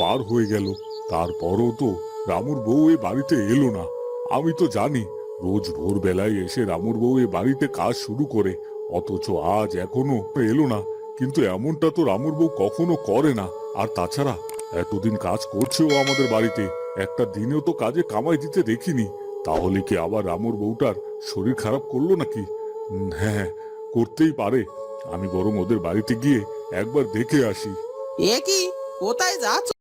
পার হয়ে গেল। তারপরও তো রামুর বউ এ বাড়িতে এলো না। আমি তো জানি রোজ ভোরবেলায় এসে রামুর বউ এ বাড়িতে কাজ শুরু করে অথচ আজ এখনও এলো না। কিন্তু এমনটা তো রামুর বউ কখনো করে না। আর তাছাড়া এতদিন কাজ করছে ও আমাদের বাড়িতে। একটা দিনেও তো কাজে কামাই দিতে দেখিনি। তাহলে কি আবার রামুর বউটার শরীর খারাপ করল নাকি? হ্যাঁ হ্যাঁ, করতেই পারে। আমি বরং ওদের বাড়িতে গিয়ে একবার দেখে আসি। কোথায় যাচ্ছ?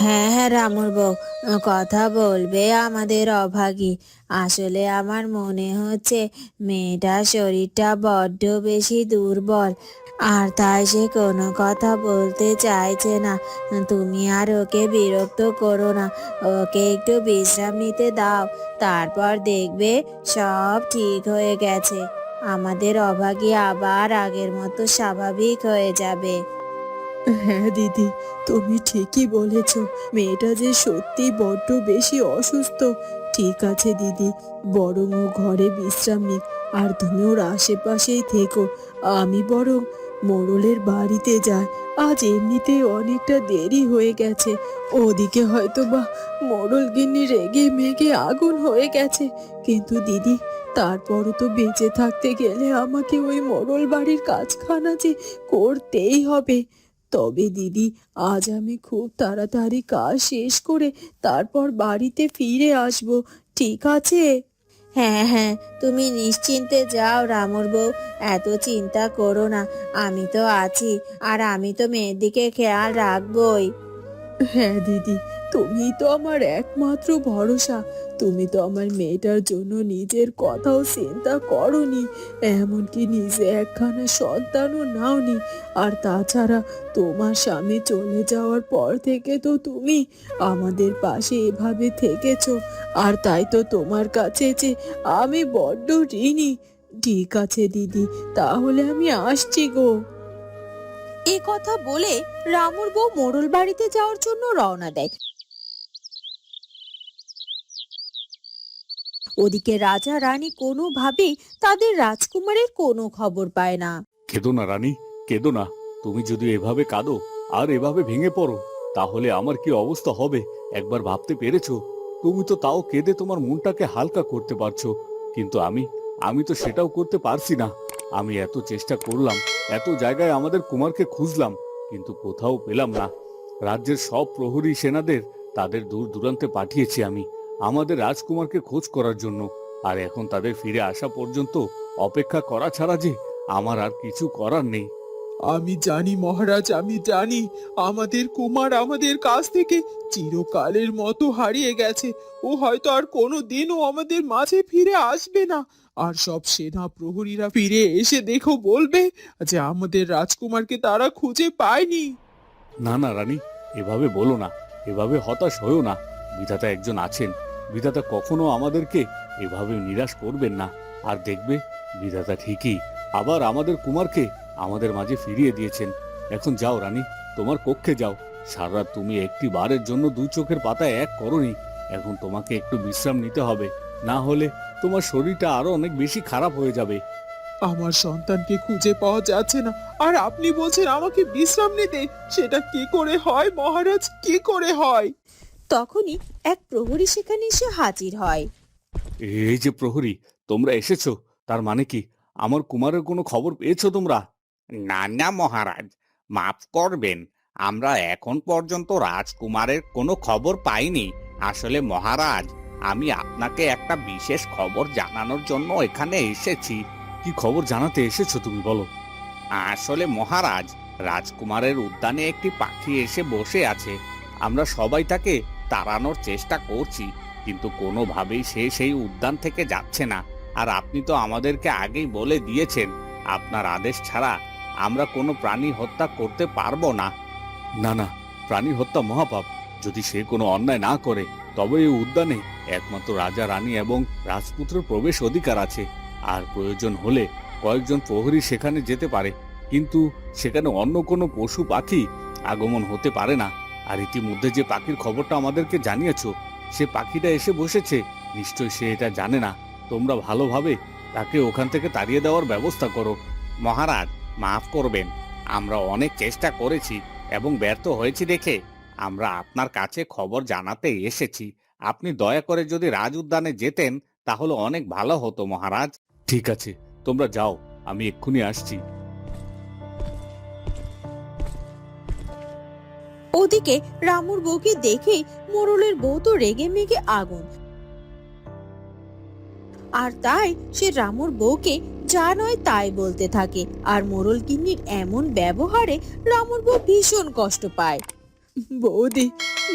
হ্যাঁ হ্যাঁ রামুর বউ, কথা বলবে আমাদের অভাগী। আসলে আমার মনে হচ্ছে মেয়েটার শরীরটা বড্ড বেশি দুর্বল, আর তাই সে কোনো কথা বলতে চাইছে না। তুমি আর ওকে বিরক্ত করো না, ওকে একটু বিশ্রাম নিতে দাও, তারপর দেখবে সব ঠিক হয়ে গেছে। আমাদের অভাগী আবার আগের মতো স্বাভাবিক হয়ে যাবে। হ্যাঁ দিদি, তুমি ঠিকই বলেছ। মেয়েটা যে সত্যি বড্ড বেশি অসুস্থ। ঠিক আছে, দিদি, বরং ও ঘরে বিশ্রাম নিক, আর তুমি ওর আশেপাশেই থেকো। আমি বরং মোড়লের বাড়িতে যাই। আজ এমনিতে অনেকটা দেরি হয়ে গেছে। ওদিকে হয়তো বা মোড়ল গিন্নি রেগে মেগে আগুন হয়ে গেছে। কিন্তু দিদি, তারপরও তো বেঁচে থাকতে গেলে আমাকে ওই মোড়ল বাড়ির কাজখানা যে করতেই হবে। তবে দিদি, আজ আমি খুব তাড়াতাড়ি কাজ শেষ করে তারপর বাড়িতে ফিরে আসব, ঠিক আছে? হ্যাঁ হ্যাঁ তুমি নিশ্চিন্তে যাও রামুর বউ, এত চিন্তা করো না, আমি তো আছি, আর আমি তো মেয়ের দিকে খেয়াল রাখবই। হ্যাঁ দিদি তুমি তো আমার একমাত্র ভরসা। তুমি তো আমার মেয়েটার জন্য নিজের কথাও চিন্তা করনি, এমনকি নিজে একখানা সন্তানও নাওনি। আর তাছাড়া তোমার স্বামী চলে যাওয়ার পর থেকে তো তুমি আমাদের পাশে এভাবে থেকেছো। আর তাই তো তোমার কাছে যে আমি বড্ড ঋণী। ঠিক আছে, দিদি, তাহলে আমি আসছি গো। এ কথা বলে রামুর বউ মোড়ল বাড়িতে যাওয়ার জন্য রওনা দেয়। ওদিকে রাজা, রানী কোনোভাবেই তাদের রাজকুমারের কোনো খবর পায় না। কেঁদো না, রানী, কেঁদো না। তুমি যদি এভাবে কাঁদো আর এভাবে ভেঙে পড়ো, তাহলে আমার কি অবস্থা হবে? একবার ভাবতে পেরেছ? তুমি তো তাও কেঁদে তোমার মনটাকে হালকা করতে পারছ। কিন্তু আমি আমি তো সেটাও করতে পারছি না। আমি এত চেষ্টা করলাম, এত জায়গায় আমাদের কুমারকে খুঁজলাম, কিন্তু কোথাও পেলাম না। রাজ্যের সব প্রহরী সেনাদের তাদের দূর দূরান্তে পাঠিয়েছি আমি, আমাদের রাজকুমারকে খোঁজ করার জন্য। আর এখন তাদের ফিরে আসা পর্যন্ত অপেক্ষা করা ছাড়া যে আমার আর কিছু করার নেই। আমি জানি মহারাজ, আমি জানি আমাদের কুমার আমাদের কাছ থেকে চিরকালের মতো হারিয়ে গেছে। ও হয়তো আর কোনো দিনও আমাদের মাঝে ফিরে আসবে না। আর সব সেনা প্রহরীরা ফিরে এসে দেখো বলবে যে আমাদের রাজকুমারকে তারা খুঁজে পায়নি। না না, রানী, এভাবে বলো না। এভাবে হতাশ হয়েও না। বিধাতা একজন আছেন। বিধাতা কখনো আমাদেরকে এভাবে নিরাশ করবেন না। আর দেখবে, বিধাতা ঠিকই। আবার আমাদের কুমারকে আমাদের মাঝে ফিরিয়ে দিয়েছেন। এখন যাও রানী তোমার কক্ষে যাও। সারা তুমি একটি বারের জন্য দুই চোখের পাতায় এক করনি। এখন তোমাকে একটু বিশ্রাম নিতে হবে। না হলে তোমার শরীরটা আরও অনেক বেশি খারাপ হয়ে যাবে। আমার সন্তানকে খুঁজে পাওয়া যাচ্ছে না। আর আপনি বলছেন আমাকে বিশ্রাম নিতে? সেটা কি করে হয় মহারাজ? কি করে হয়? তখনই এক প্রহরী সেখানে এসে হাজির হয়। এই যে প্রহরী তোমরা এসেছ। তার মানে কি? আমার কুমারের কোনো খবর পেয়েছ তোমরা? না না মহারাজ, মাফ করবেন, আমরা এখন পর্যন্ত রাজকুমারের কোনো খবর পাইনি। আসলে মহারাজ, আমি আপনাকে একটা বিশেষ খবর জানানোর জন্য এখানে এসেছি। কি খবর জানাতে এসেছ তুমি বলো? আসলে মহারাজ, রাজকুমারের উদ্যানে একটি পাখি এসে বসে আছে। আমরা সবাই তাকে তাড়ানোর চেষ্টা করছি, কিন্তু কোনোভাবেই সে সেই উদ্যান থেকে যাচ্ছে না। আর আপনি তো আমাদেরকে আগেই বলে দিয়েছেন, আপনার আদেশ ছাড়া আমরা কোনো প্রাণী হত্যা করতে পারব না। না না প্রাণী হত্যা মহাপাপ। যদি সে কোনো অন্যায় না করে, তবে এই উদ্যানে একমাত্র রাজা, রানী এবং রাজপুত্রের প্রবেশ অধিকার আছে। আর প্রয়োজন হলে কয়েকজন প্রহরী সেখানে যেতে পারে। কিন্তু সেখানে অন্য কোনো পশু পাখি আগমন হতে পারে না। আর ইতিমধ্যে যে পাখির খবরটা আমাদেরকে জানিয়েছো, সে পাখিটা এসে বসেছে। নিশ্চয় সে এটা জানে না। তোমরা ভালোভাবে তাকে ওখান থেকে তাড়িয়ে দেওয়ার ব্যবস্থা করো। মহারাজ মাফ করবেন আমরা অনেক চেষ্টা করেছি এবং ব্যর্থ হয়েছি দেখে আমরা আপনার কাছে খবর জানাতে এসেছি। আপনি দয়া করে যদি রাজ উদ্যানে যেতেন তাহলে অনেক ভালো হতো মহারাজ। ঠিক আছে তোমরা যাও আমি এক্ষুনি আসছি। ওদিকে রামুর বউকে দেখে মোরলের বউ তো রেগে মেগে আগুন। আর তাই সে রামুর বউকে যা নয় তাই বলতে থাকে। আর মোরল গিন্নির এমন ব্যবহারে রামুর বউ ভীষণ কষ্ট পায়। বৌদি,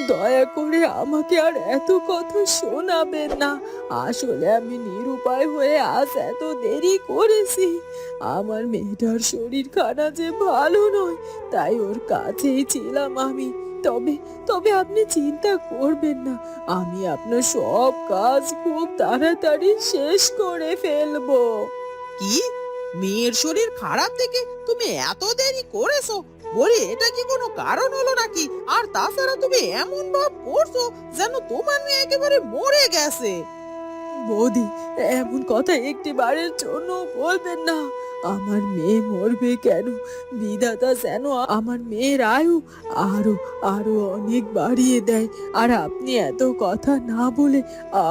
দয়া করে আমাকে আর এত কথা শোনাবেন না। আসলে আমি নিরুপায় হয়ে আজ এত দেরি করেছি। আমার মেয়েটার শরীর খানা যে ভালো নয়, তাই ওর কাছেই ছিলাম আমি। তবে তবে আপনি চিন্তা করবেন না, আমি আপনার সব কাজ খুব তাড়াতাড়ি শেষ করে ফেলব। কি? মেয়ের শরীর খারাপ থেকে তুমি এত দেরি করেছ? বলি, এটা কি কোনো কারণ হলো নাকি? আর তাছাড়া তুমি এমন ভাব করছ যেন তোমার মেয়ে একেবারে মরে গেছে। বৌদি, এমন কথা একটি বারের জন্য বলবেন না। আমার মেয়ে মরবে কেন? বিধাতা যেন আমার মেয়ের আয়ু আরও আরও অনেক বাড়িয়ে দেয়। আর আপনি এত কথা না বলে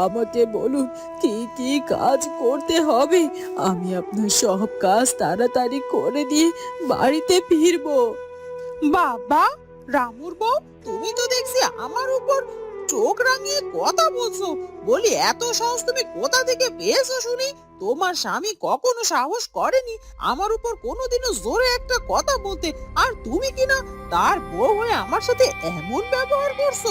আমাকে বলুন, কি কি কাজ করতে হবে? আমি আপনার সব কাজ তাড়াতাড়ি করে দিয়ে বাড়িতে ফিরবো। বাবা, রামুর বউ, তুমি তো দেখছি আমার উপর চোখ রাঙিয়ে কথা বলছো? বলি, এত সাহস তুমি কোথা থেকে পেয়েছ শুনি? তোমার স্বামী কখনো সাহস করেনি আমার উপর কোনোদিনও জোরে একটা কথা বলতে। আর তুমি কিনা তার বউ হয়ে আমার সাথে এমন ব্যবহার করছ?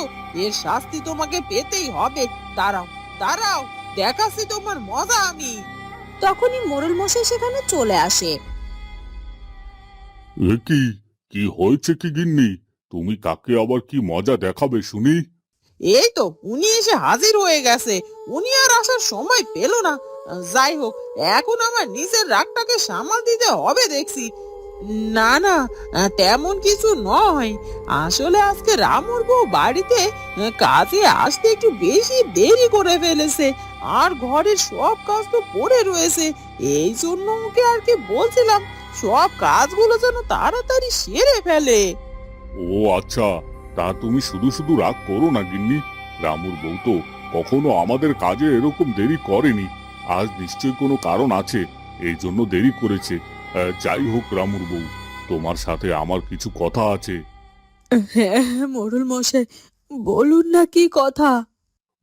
এর শাস্তি তোমাকে পেতেই হবে। দাঁড়াও দাঁড়াও, দেখাচ্ছি তোমার মজা আমি। তখনই মোরল মশাই সেখানে চলে আসে। কি? কি হয়েছে কি গিন্নি? তুমি কাকে আবার কি মজা দেখাবে শুনি? এই তো উনি এসে হাজির হয়ে গেছে। উনি আর আসার সময় পেল না। যাই হোক, এখন আমার নিজের রাগটাকে সামাল দিতে হবে দেখছি। না না, তেমন কিছু নয়। আসলে আজকে রামুর বউ বাড়িতে কাজে আসতে একটু বেশি দেরি করে ফেলেছে। আর ঘরের সব কাজ তো পড়ে রয়েছে। এই জন্য ওকে আর কি বলছিলাম, সব কাজগুলো যেন তাড়াতাড়ি সেরে ফেলে। ও আচ্ছা। তা তুমি শুধু শুধু রাগ করো না গিন্নি। রামুর বউ তো কখনো আমাদের কাজে এরকম দেরি করেনি। আজ নিশ্চয়ই কোনো কারণ আছে এই জন্য দেরি করেছে। যাই হোক রামুর বউ তোমার সাথে আমার কিছু কথা আছে। হ্যাঁ মোড়ল মশাই বলুন না কি কথা?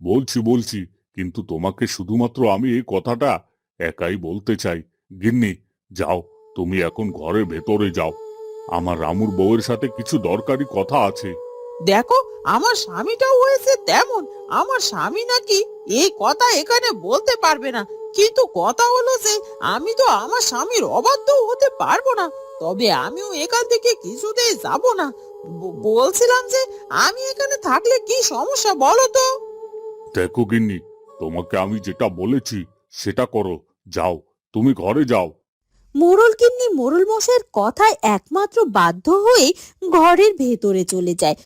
বলছি বলছি কিন্তু তোমাকে শুধুমাত্র আমি এই কথাটা একাই বলতে চাই। গিন্নি যাও তুমি এখন ঘরের ভেতরে যাও। আমার রামুর বউয়ের সাথে কিছু দরকারি কথা আছে। দেখো আমার স্বামীটাও হয়েছে তেমন। আমার স্বামী নাকি এই কথা এখানে বলতে পারবে না। কিন্তু কথা হলো যে আমি তো আমার স্বামীর অবাধ্য হতে পারব না। তবে আমিও এখান থেকে কিছুতেই যাব না। বলছিলাম যে আমি এখানে থাকলে কি সমস্যা বলো তো? দেখো গিন্নি তোমাকে আমি যেটা বলেছি সেটা করো। যাও তুমি ঘরে যাও। মোরল কিন্নি মোরল মশাইয়ের কথায় একমাত্র বাধ্য হয়ে ঘরের ভেতরে চলে যায়।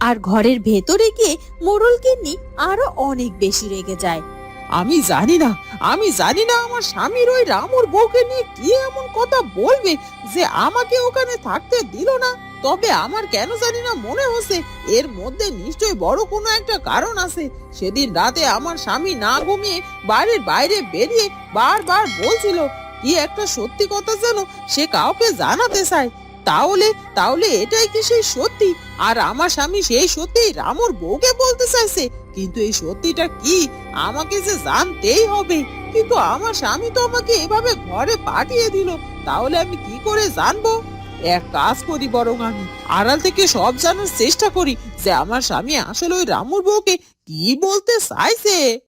আর ঘরের ভেতরে গিয়ে মোরল কিন্নি আরও অনেক বেশি রেগে যায়। আমি জানি না, আমি জানি না আমার স্বামীর ওই রামুর বউকে নিয়ে কি এমন কথা বলবে যে আমাকে ওখানে থাকতে দিল না। তবে আমার কেন জানি না মনে হচ্ছে এর মধ্যে নিশ্চয়ই বড় কোনো একটা কারণ আছে। সেদিন রাতে আমার স্বামী না ঘুমিয়ে বাড়ির বাইরে বেরিয়ে বারবার বলছিল, কি একটা সত্যি কথা যেন সে কাউকে জানাতে চায়। তাহলে তাহলে এটাই কি সেই সত্যি? আর আমার স্বামী সেই সত্যি রামুর বউকে বলতে চাইছে। কিন্তু এই সত্যিটা কি? আমাকে যে জানতেই হবে। কিন্তু আমার স্বামী তো আমাকে এভাবে ঘরে পাঠিয়ে দিল। তাহলে আমি কি করে জানব? এক কাজ করি বরং আমি। আড়াল থেকে সব জানার চেষ্টা করি যে আমার স্বামী আসলে ওই রামুর বউকে কি বলতে চাইছে।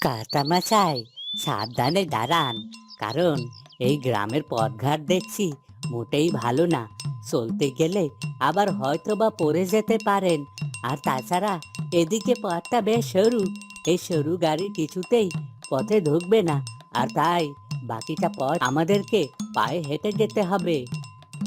কাটামাশাই সাবধানে দাঁড়ান। কারণ এই গ্রামের পথঘাট দেখছি, মোটেই ভালো না। চলতে গেলে আবার হয়তো বা পড়ে যেতে পারেন। আর তাছাড়া এদিকে পথটা বেশ সরু, এই সরু গাড়ি কিছুতেই পথে ঢুকবে না। আর তাই বাকিটা পথ আমাদেরকে পায়ে হেঁটে যেতে হবে।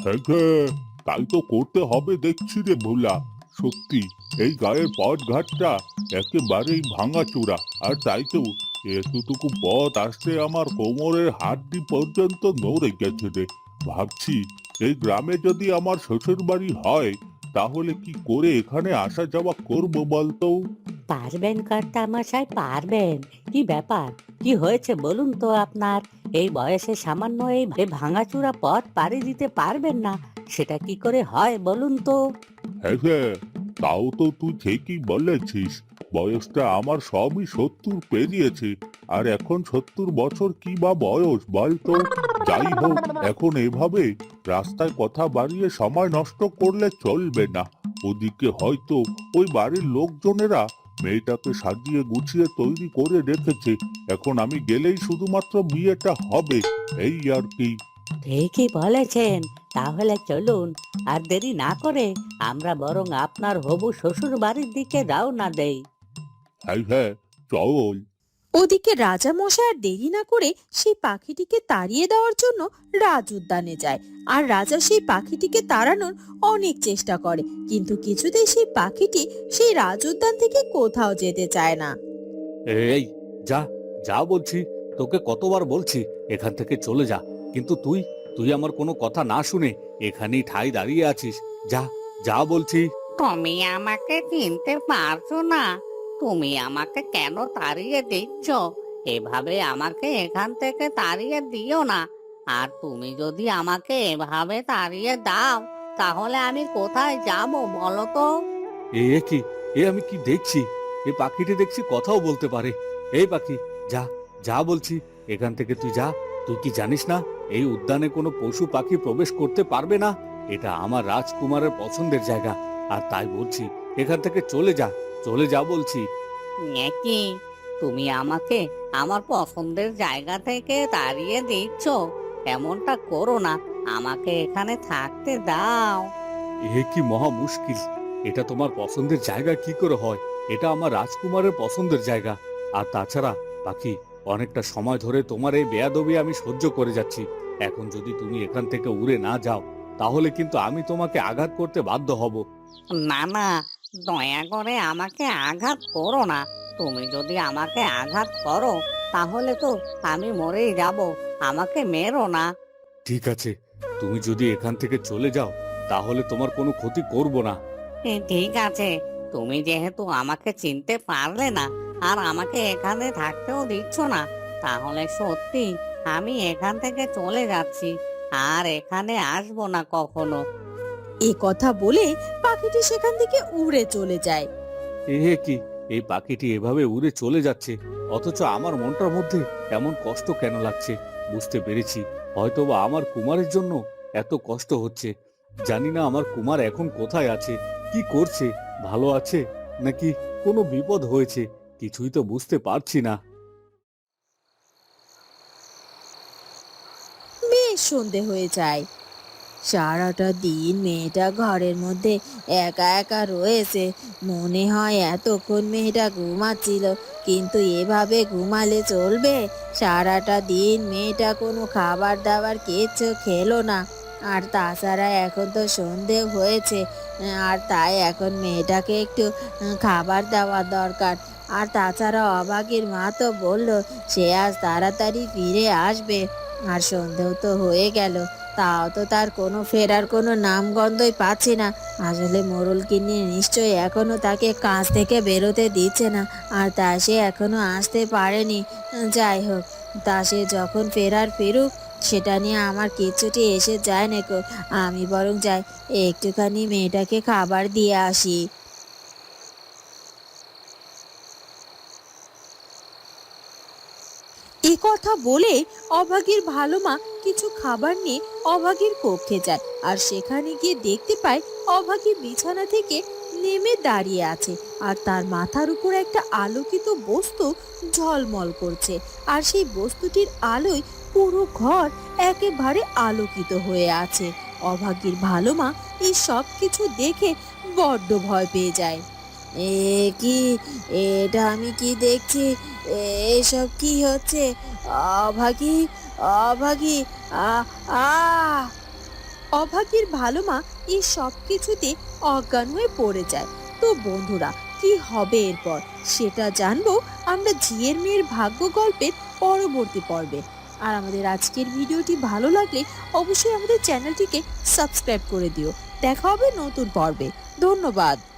হ্যাঁ তাই তো করতে হবে দেখছি রে ভোলা। সত্যি, এই গায়ের পথ ঘাটটা একেবারেই ভাঙাচূড়া আর তাই তো এতটুকু পথ আসতে আমার কোমরের হাড্ডি পর্যন্ত নড়ে গেছে রে। ভাবছি এই গ্রামে যদি আমার শ্বশুর বাড়ি হয় তাহলে কি করে এখানে আসা যাওয়া করব বলতো? পারবেন কর্তা মশাই পারবেন। কি ব্যাপার? কি হয়েছে বলুন তো আপনার? এই বয়সে সামান্য এই ভাঙাচুরা পথ পাড়ি দিতে পারবেন না সেটা কি করে হয় বলুন তো? হ্যাঁ হ্যাঁ তাও তো তুই ঠিকই বলেছিস। বয়সটা আমার সবই সত্তর পেরিয়েছে। আর এখন সত্তর বছর কি বা বয়স বলতো যাই হোক, এখন এভাবে রাস্তায় কথা বাড়িয়ে সময় নষ্ট করলে চলবে না। ওদিকে হয়তো ওই বাড়ির লোকজনেরা মেয়েটাকে সাজিয়ে গুছিয়ে তৈরি করে রেখেছে। এখন আমি গেলেই শুধুমাত্র বিয়েটা হবে, এই আর কি। ঠিকই বলেছেন, তাহলে চলুন, আর দেরি না করে আমরা বরং আপনার হবু শ্বশুর বাড়ির দিকে রওনা দেই। হ্যাঁ হ্যাঁ চল ওদিকে রাজা মশাই আর দেরি না করে সেই পাখিটিকে তাড়িয়ে দেওয়ার জন্য রাজ উদ্যানে যায়। আর রাজা সেই পাখিটিকে তাড়ানোর অনেক চেষ্টা করে কিন্তু কিছুতেই সেই পাখিটি সেই রাজ উদ্যান থেকে কোথাও যেতে চায় না। এই যা যা বলছি তোকে কতবার বলছি এখান থেকে চলে যা। কিন্তু তুই তুই আমার কোনো কথা না শুনে এখানেই ঠাই দাঁড়িয়ে আছিস। যা যা বলছি। তুমি আমাকে চিনতে পারছ না। তুমি আমাকে কেন তাড়িয়ে দিচ্ছ? এভাবে আমাকে এখান থেকে তাড়িয়ে দিও না। আর তুমি যদি আমাকে এভাবে তাড়িয়ে দাও, তাহলে আমি কোথায় যাব বলো তো? এ কি? এ আমি কি দেখছি? এ পাখিটি দেখছি কথাও বলতে পারে। এই পাখি, যা যা বলছি, এখান থেকে তুই যা। তুই কি জানিস না, এই উদ্যানে কোনো পশু পাখি প্রবেশ করতে পারবে না? এটা আমার রাজকুমারের পছন্দের জায়গা। আর তাই বলছি, এখান থেকে চলে যা। চলে যা বলছি। কি তুমি আমাকে আমার পছন্দের জায়গা থেকে তাড়িয়ে দিচ্ছ? এমনটা করো না আমাকে এখানে থাকতে দাও। এ কি মহা মুশকিল এটা তোমার পছন্দের জায়গা কি করে হয়? এটা আমার রাজকুমারের পছন্দের জায়গা। আর তাছাড়া বাকি অনেকটা সময় ধরে তোমার এই বেয়াদবি আমি সহ্য করে যাচ্ছি। এখন যদি তুমি এখান থেকে উড়ে না যাও তাহলে কিন্তু আমি তোমাকে আঘাত করতে বাধ্য হব। না না দয়া করে আমাকে আঘাত করো না। তুমি যদি আমাকে আঘাত করো তাহলে তো আমি মরেই যাব। আমাকে মেরো না। ঠিক আছে তুমি যদি এখান থেকে চলে যাও তাহলে তোমার কোনো ক্ষতি করব না। এ, ঠিক আছে। তুমি যেহেতু আমাকে চিনতে পারলে না আর আমাকে এখানে থাকতেও দিচ্ছ না তাহলে সত্যি আমি এখান থেকে চলে যাচ্ছি। আর এখানে আসব না কখনো। এ কথা বলে পাখিটি সেখান থেকে উড়ে চলে যায়। এ কি? এই পাখিটি এভাবে উড়ে চলে যাচ্ছে। অথচ আমার মনটার মধ্যে এমন কষ্ট কেন লাগছে? বুঝতে পেরেছি। হয়তোবা আমার কুমারের জন্য এত কষ্ট হচ্ছে। জানি না আমার কুমার এখন কোথায় আছে কি করছে ভালো আছে নাকি কোনো বিপদ হয়েছে কিছুই তো বুঝতে পারছি না। বেশ সন্ধে হয়ে যায়। সারাটা দিন মেয়েটা ঘরের মধ্যে একা একা রয়েছে। মনে হয় এতক্ষণ মেয়েটা ঘুমাচ্ছিল, কিন্তু এভাবে ঘুমালে চলবে? সারাটা দিন মেয়েটা কোনো খাবার দাবার কিচ্ছু খেলো না। আর তাছাড়া এখন তো সন্ধে হয়েছে, আর তাই এখন মেয়েটাকে একটু খাবার দেওয়া দরকার। আর তাছাড়া অবাগের মা তো বলল, সে আজ তাড়াতাড়ি ফিরে আসবে। আর সন্ধেও তো হয়ে গেল। তাও তো তার কোনো ফেরার কোনো নামগন্ধই পাচ্ছি না। আসলে মোরল কিনে নিশ্চয়ই এখনও তাকে কাজ থেকে বেরোতে দিচ্ছে না, আর তা সে এখনও আসতে পারেনি। যাই হোক, তা সে যখন ফেরার ফেরুক, সেটা নিয়ে আমার কিচ্ছুটি এসে যায় নাকো। আমি বরং যাই, একটুখানি মেয়েটাকে খাবার দিয়ে আসি। এ কথা বলে অভাগীর ভালো মা কিছু খাবার নিয়ে অভাগীর কক্ষে যায় আর সেখানে গিয়ে দেখতে পায় অভাগী বিছানা থেকে নেমে দাঁড়িয়ে আছে আর তার মাথার উপর একটা আলোকিত বস্তু ঝলমল করছে আর সেই বস্তুটির আলোয় পুরো ঘর একেবারে আলোকিত হয়ে আছে। অভাগীর ভালো মা এই সব কিছু দেখে বড্ড ভয় পেয়ে যায়। এ কি, এটা আমি কি দেখছি? এসব কি হচ্ছে? অভাগী অভাগী, আ আ। অভাগীর ভালো মা এই সব কিছুতে অজ্ঞান হয়ে পড়ে যায়। তো বন্ধুরা, কি হবে এরপর? সেটা জানব আমরা ঝিয়ের মেয়ের ভাগ্য গল্পের পরবর্তী পর্বে। আর আমাদের আজকের ভিডিওটি ভালো লাগলে অবশ্যই আমাদের চ্যানেলটিকে সাবস্ক্রাইব করে দিও। দেখা হবে নতুন পর্বে। ধন্যবাদ।